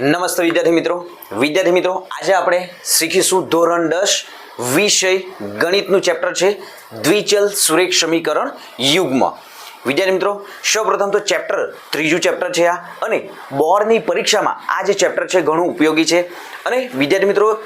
નમસ્તે વિદ્યાર્થી મિત્રો. વિદ્યાર્થી મિત્રો, આજે આપણે શીખીશું ધોરણ દસ વિષય ગણિતનું ચેપ્ટર છે દ્વિચલ સુરેખ સમીકરણ યુગ્મ. વિદ્યાર્થી મિત્રો, સૌપ્રથમ તો ચેપ્ટર ત્રીજું ચેપ્ટર છે આ, અને બોર્ડની પરીક્ષામાં આ જે ચેપ્ટર છે ઘણું ઉપયોગી છે. અને વિદ્યાર્થી મિત્રો,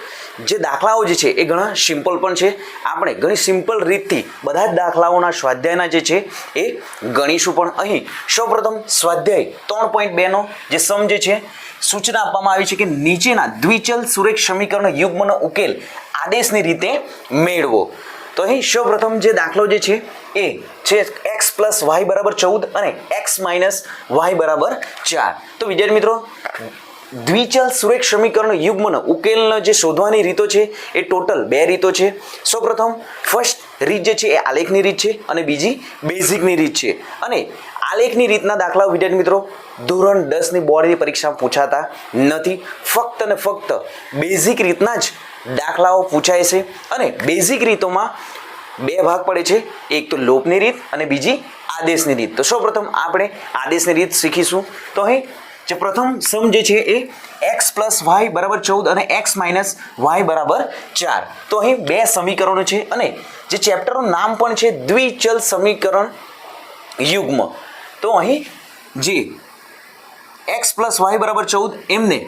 જે દાખલાઓ જે છે એ ઘણા સિમ્પલ પણ છે. આપણે ઘણી સિમ્પલ રીતથી બધા જ દાખલાઓના સ્વાધ્યાયના જે છે એ ગણીશું પણ અહીં. સૌપ્રથમ સ્વાધ્યાય ત્રણ પોઈન્ટ બેનો જે સમ છે, સૂચના આપવામાં આવી છે કે નીચેના દ્વિચલ સુરેખ સમીકરણ યુગ્મનો ઉકેલ આદેશની રીતે મેળવો. તો અહીં સૌપ્રથમ જે દાખલો જે છે, એ છે એક્સ પ્લસ વાય બરાબર ચૌદ અને એક્સ માઇનસ વાય બરાબર ચાર. તો વિદ્યાર્થી મિત્રો, દ્વિચલ સુરેખ સમીકરણ યુગ્મનો ઉકેલનો જે શોધવાની રીતો છે, એ ટોટલ બે રીતો છે. સૌપ્રથમ ફર્સ્ટ રીત જે છે, એ આલેખની રીત છે અને બીજી બેઝિકની રીત છે. અને આલેખની રીતના દાખલાઓ વિદ્યાર્થી મિત્રો, ધોરણ દસની બોર્ડની પરીક્ષામાં પૂછાતા નથી. ફક્ત અને ફક્ત બેઝિક રીતના જ દાખલાઓ પૂછાય છે અને બેઝિક રીતોમાં બે ભાગ પડે છે. એક તો લોપની રીત અને બીજી આદેશની રીત. તો સૌપ્રથમ આપણે આદેશની રીત શીખીશું. તો અહીં જે પ્રથમ સમ જે છે એ એક્સ પ્લસ વાય બરાબર ચૌદ અને એક્સ માઇનસ વાય બરાબર ચાર. તો અહીં બે સમીકરણો છે અને જે ચેપ્ટરનું નામ પણ છે દ્વિચલ સમીકરણ યુગ્મ. તો અહીં જે એક્સ પ્લસ વાય બરાબર ચૌદ, એમને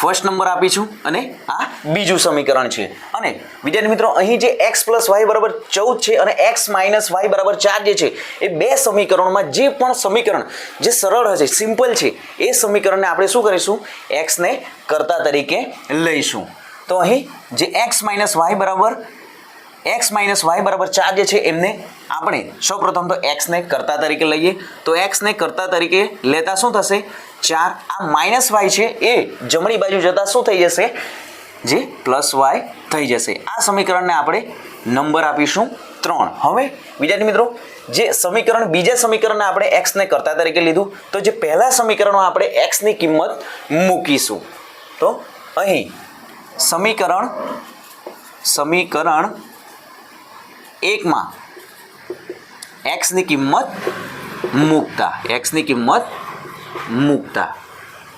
ફર્સ્ટ નંબર આપીશું અને આ બીજું સમીકરણ છે. અને વિદ્યાર્થી મિત્રો, અહીં જે એક્સ પ્લસ વાય બરાબર ચૌદ છે અને એક્સ માઇનસ વાય બરાબર ચાર જે છે, એ બે સમીકરણોમાં જે પણ સમીકરણ જે સરળ હશે સિમ્પલ છે, એ સમીકરણને આપણે શું કરીશું? એક્સને કરતા તરીકે લઈશું. તો અહીં જે એક્સ માઇનસ વાય બરાબર એક્સ માઇનસ વાય બરાબર ચાર જે છે, એમને આપણે સૌપ્રથમ તો એક્સને કરતા તરીકે લઈએ. તો એક્સને કરતા તરીકે લેતા શું થશે? ચાર. આ માઇનસ વાય છે, એ જમણી બાજુ જતાં શું થઈ જશે? જે પ્લસ વાય થઈ જશે. આ સમીકરણને આપણે નંબર આપીશું ત્રણ. હવે વિદ્યાર્થી મિત્રો, જે સમીકરણ, બીજા સમીકરણને આપણે એક્સને કરતા તરીકે લીધું, તો જે પહેલાં સમીકરણમાં આપણે એક્સની કિંમત મૂકીશું. તો અહીં સમીકરણ સમીકરણ એકમાં એક્સની કિંમત મૂકતા એક્સની કિંમત મૂકતા.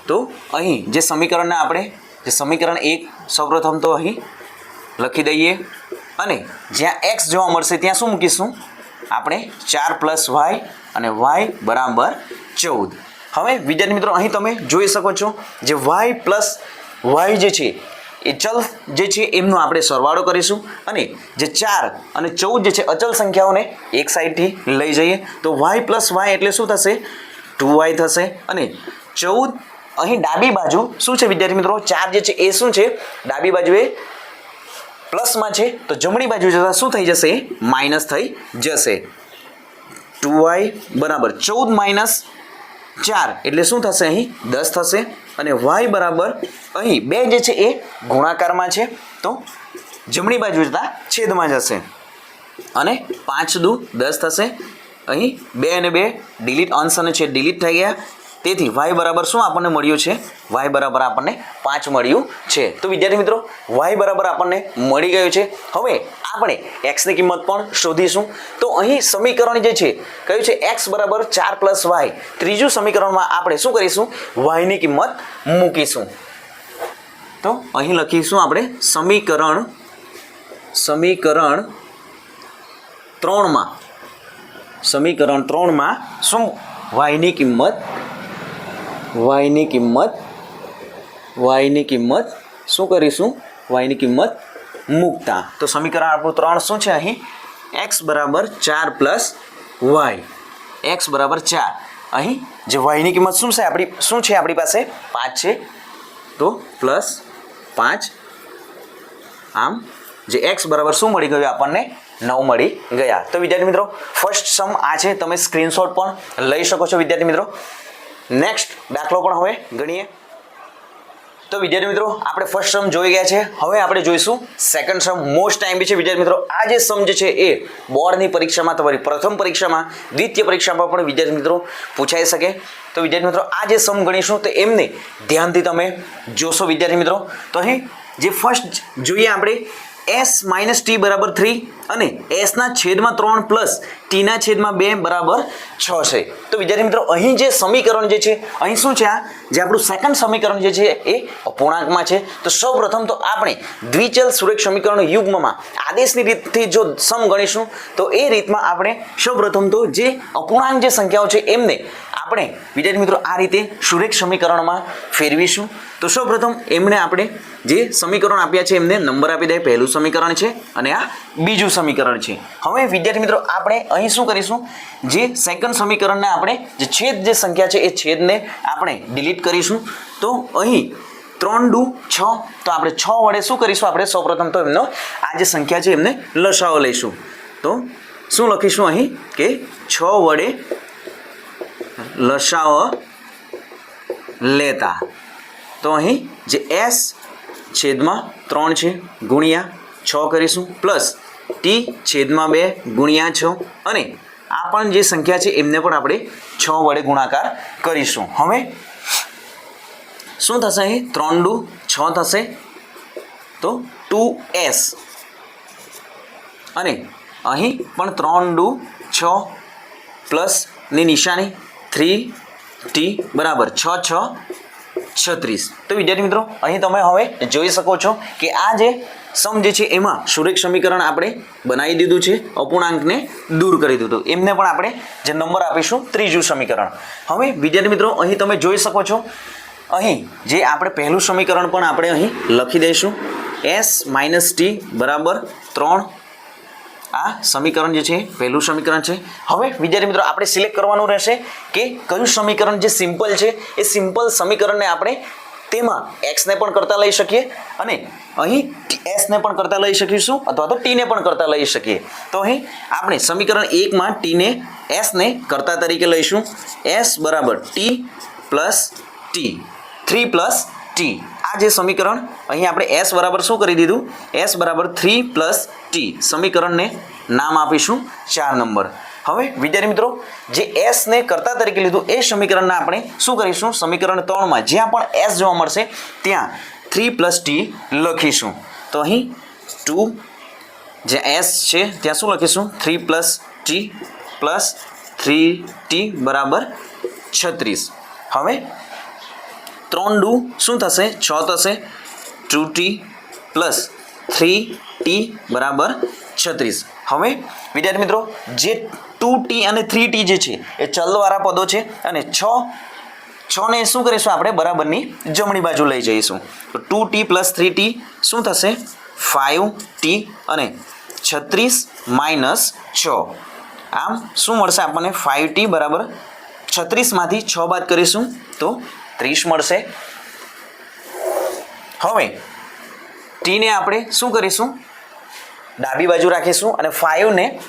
તો અહીં જે સમીકરણને આપણે, જે સમીકરણ એક સૌપ્રથમ તો અહીં લખી દઈએ અને જ્યાં એક્સ જોવા મળશે ત્યાં શું મૂકીશું? આપણે ચાર પ્લસ વાય અને વાય બરાબર ચૌદ. હવે વિદ્યાર્થી મિત્રો, અહીં તમે જોઈ શકો છો જે વાય પ્લસ વાય જે છે એ ચલ જે છે એમનો આપણે સરવાળો કરીશું અને જે ચાર અને ચૌદ જે છે અચલ સંખ્યાઓને એક સાઈડથી લઈ જઈએ. તો વાય પ્લસ વાય એટલે શું થશે? ટુ વાય થશે. અને ચૌદ અહીં ડાબી બાજુ શું છે વિદ્યાર્થી મિત્રો? ચાર જે છે એ શું છે? ડાબી બાજુએ પ્લસમાં છે. તો જમણી બાજુ જતાં શું થઈ જશે? માઇનસ થઈ જશે. ટુ વાય બરાબર ચૌદ માઇનસ ચાર એટલે શું થશે અહીં? દસ થશે. અને વાય બરાબર અહીં બે જે છે એ ગુણાકારમાં છે. તો જમણી બાજુ જતાં છેદમાં જશે. અને પાંચ દુ દસ થશે. અહીં બે અને બે ડિલીટ અંશ અને છે ડિલીટ થઈ ગયા. તેથી વાય બરાબર શું આપણને મળ્યું છે? વાય બરાબર આપણને પાંચ મળ્યું છે. તો વિદ્યાર્થી મિત્રો વાય બરાબર આપણને મળી ગયું છે. હવે આપણે એક્સની કિંમત પણ શોધીશું. તો અહીં સમીકરણ જે છે, કયું છે? એક્સ બરાબર ચાર પ્લસ વાય ત્રીજું સમીકરણમાં આપણે શું કરીશું? વાયની કિંમત મૂકીશું. તો અહીં લખીશું આપણે સમીકરણ સમીકરણ ત્રણમાં. સમીકરણ ત્રણમાં શું? વાયની કિંમત વાયની કિંમત વાયની કિંમત શું કરીશું? વાયની કિંમત મૂકતા. તો સમીકરણ આપણું ત્રણ શું છે અહીં? એક્સ બરાબર ચાર પ્લસ વાય. એક્સ બરાબર ચાર. અહીં જે વાયની કિંમત શું છે? આપણી, શું છે આપણી પાસે? પાંચ છે. તો પ્લસ પાંચ. આમ જે એક્સ બરાબર શું મળી ગયું? આપણને નવ મળી ગયા. તો વિદ્યાર્થી મિત્રો, ફર્સ્ટ સમ આ છે. તમે સ્ક્રીનશોટ પણ લઈ શકો છો, વિદ્યાર્થી મિત્રો. નેક્સ્ટ દાખલો પણ હવે ગણીએ. તો વિદ્યાર્થી મિત્રો, આપણે ફર્સ્ટ સમ જોઈ ગયા છે. હવે આપણે જોઈશું સેકન્ડ સમ મોસ્ટ ટાઈમ બી છે. વિદ્યાર્થી મિત્રો, આ જે સમ છે એ બોર્ડની પરીક્ષામાં તમારી પ્રથમ પરીક્ષામાં, દ્વિતીય પરીક્ષામાં પણ વિદ્યાર્થી મિત્રો પૂછાઈ શકે. તો વિદ્યાર્થી મિત્રો, આ જે સમ ગણીશું તો એમને ધ્યાનથી તમે જોશો વિદ્યાર્થી મિત્રો. તો અહીં જે ફર્સ્ટ જોઈએ આપણે એસ માઇનસ ટી બરાબર થ્રી અને એસના છેદમાં ત્રણ પ્લસ ટીના છેદમાં બે બરાબર છ છે. તો વિદ્યાર્થી મિત્રો, અહીં જે સમીકરણ જે છે, અહીં શું છે આ? જે આપણું સેકન્ડ સમીકરણ જે છે એ અપૂર્ણાંકમાં છે. તો સૌ પ્રથમ તો આપણે દ્વિચલ સુરેખ સમીકરણ યુગ્મમાં આદેશની રીતથી જો સમ ગણીશું, તો એ રીતમાં આપણે સૌપ્રથમ તો જે અપૂર્ણાંક જે સંખ્યાઓ છે એમને આપણે, વિદ્યાર્થી મિત્રો, આ રીતે સુરેખ સમીકરણમાં ફેરવીશું. તો સૌપ્રથમ એમને આપણે જે સમીકરણ આપ્યા છે, એમને નંબર આપી દે પહેલું સમીકરણ છે અને આ બીજું સમીકરણ છે. હવે વિદ્યાર્થી મિત્રો, આપણે અહીં શું કરીશું? જે સેકન્ડ સમીકરણને આપણે જે છેદ જે સંખ્યા છે, એ છેદને આપણે ડિલીટ કરીશું. તો અહીં ત્રણ ડુ છ. તો આપણે છ વડે શું કરીશું? આપણે સૌપ્રથમ તો એમનો આ જે સંખ્યા છે, એમને લસાઓ લઈશું. તો શું લખીશું અહીં? કે છ વડે લસાઓ લેતા. તો અહીં જે એસ છેદમાં ત્રણ છે, ગુણ્યા છ કરીશું. પ્લસ ટી છેદમાં બે, ગુણ્યા છ. અને આ પણ જે સંખ્યા છે, એમને પણ આપણે છ વડે ગુણાકાર કરીશું. હવે શું થશે અહીં? ત્રણ ડુ, છ થશે. તો ટુ એસ. અને અહીં પણ ત્રણ ડુ, છ પ્લસની નિશાની થ્રી ટી બરાબર છ છ, છત્રીસ. તો વિદ્યાર્થી મિત્રો, અહીં તમે હવે જોઈ શકો છો કે આ જે સમ જે છે એમાં સુરેખ સમીકરણ આપણે બનાવી દીધું છે, અપૂર્ણાંકને દૂર કરી દીધું એમને પણ આપણે જે નંબર આપીશું, ત્રીજું સમીકરણ. હવે વિદ્યાર્થી મિત્રો, અહીં તમે જોઈ શકો છો અહીં જે આપણે પહેલું સમીકરણ પણ આપણે અહીં લખી દઈશું. એસ માઇનસ ટી બરાબર ત્રણ. આ સમીકરણ જે છે, પહેલું સમીકરણ છે. હવે, વિદ્યાર્થી મિત્રો, આપણે સિલેક્ટ કરવાનું રહેશે કે કયું સમીકરણ જે સિમ્પલ છે, એ સિમ્પલ સમીકરણને આપણે તેમાં એક્સને પણ કરતા લઈ શકીએ અને અહીં એસને પણ કરતા લઈ શકીશું, અથવા તો ટીને પણ કરતા લઈ શકીએ. તો અહીં આપણે સમીકરણ એકમાં ટીને એસને કરતા તરીકે લઈશું. એસ બરાબર T plus T three plus T. આ જે સમીકરણ અહીં આપણે એસ બરાબર શું કરી દીધું? એસ બરાબર થ્રી પ્લસ ટી. સમીકરણને નામ આપીશું ચાર નંબર. હવે, વિદ્યાર્થી મિત્રો, જે એસને કરતા તરીકે લીધું, એ સમીકરણને આપણે શું કરીશું? સમીકરણ ત્રણમાં જ્યાં પણ એસ જોવા મળશે, ત્યાં થ્રી પ્લસ ટી લખીશું. તો અહીં ટુ, જે એસ છે, ત્યાં શું લખીશું? Three plus T plus three T બરાબર છત્રીસ. હવે ત્રણ ડુ શું થશે? છ થશે. Two T plus three T બરાબર છત્રીસ. હવે વિદ્યાર્થી મિત્રો, જે ટુ ટી અને થ્રી ટી જે છે, એ ચલવાળા પદો છે અને છ, છને શું કરીશું આપણે? બરાબરની જમણી બાજુ લઈ જઈશું. તો two T plus three T શું થશે? ફાઇવ ટી અને છત્રીસ માઇનસ છ. આમ શું મળશે આપણને? ફાઇવ ટી બરાબર છત્રીસમાંથી છ બાદ કરીશું તો ત્રીસ મળશે. હવે, ટીને આપણે શું કરીશું? ડાબી બાજુ રાખીશું અને ફાઇવને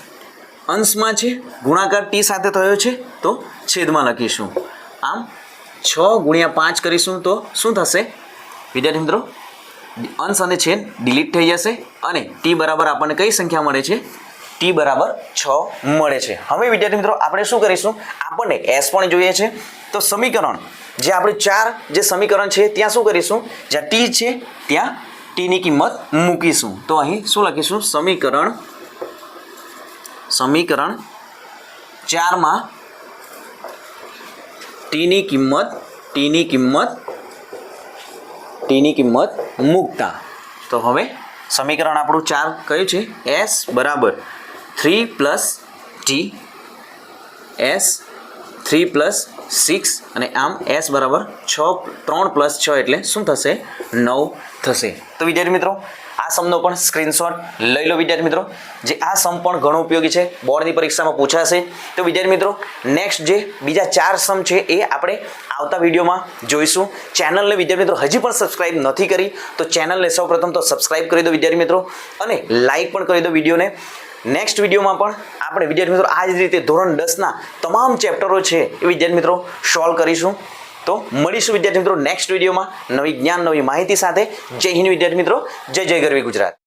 અંશમાં છે, ગુણાકાર ટી સાથે થયો છે, તો છેદમાં લખીશું. આમ છ ગુણ્યા પાંચ કરીશું તો શું થશે? વિદ્યાર્થી મિત્રો, અંશ અને છેદ ડિલીટ થઈ જશે અને ટી બરાબર આપણને કઈ સંખ્યા મળે છે? ટી બરાબર છ મળે છે. હવે વિદ્યાર્થી મિત્રો, આપણે શું કરીશું? આપણને એસ પણ જોઈએ છે. તો સમીકરણ જે આપણે ચાર જે સમીકરણ છે, ત્યાં શું કરીશું? જ્યાં ટી છે, ત્યાં ટીની કિંમત મૂકીશું. તો અહીં શું લખીશું? સમીકરણ સમીકરણ ચારમાં ટીની કિંમત ટીની કિંમત ટીની કિંમત મૂકતા. તો હવે સમીકરણ આપણું ચાર કયું છે? એસ બરાબર three plus T S three plus six અને આમ એસ બરાબર છ, ત્રણ પ્લસ છ એટલે શું થશે? નવ થશે. તો વિદ્યાર્થી મિત્રો, આ સમનો પણ સ્ક્રીનશોટ લઈ લો વિદ્યાર્થી મિત્રો. જે આ સમ પણ ઘણો ઉપયોગી છે બોર્ડની પરીક્ષામાં પૂછાશે. તો વિદ્યાર્થી મિત્રો નેક્સ્ટ જે બીજા ચાર સમ છે એ આપણે આવતા વિડીયોમાં જોઈશું. ચેનલને વિદ્યાર્થી મિત્રો, હજી પણ સબસ્ક્રાઇબ નથી કરી, તો ચેનલને સૌપ્રથમ તો સબસ્ક્રાઇબ કરી દો વિદ્યાર્થી મિત્રો. અને લાઇક પણ કરી દો વિડીયોને નેક્સ્ટ વિડીયોમાં પણ આપણે વિદ્યાર્થી મિત્રો આ જ રીતે ધોરણ દસના તમામ ચેપ્ટરો છે એ વિદ્યાર્થી મિત્રો સોલ્વ કરીશું. તો મળીશું વિદ્યાર્થી મિત્રો નેક્સ્ટ વિડીયોમાં નવી જ્ઞાન, નવી માહિતી સાથે. જય હિન્દ વિદ્યાર્થી મિત્રો. જય જય ગરવી ગુજરાત.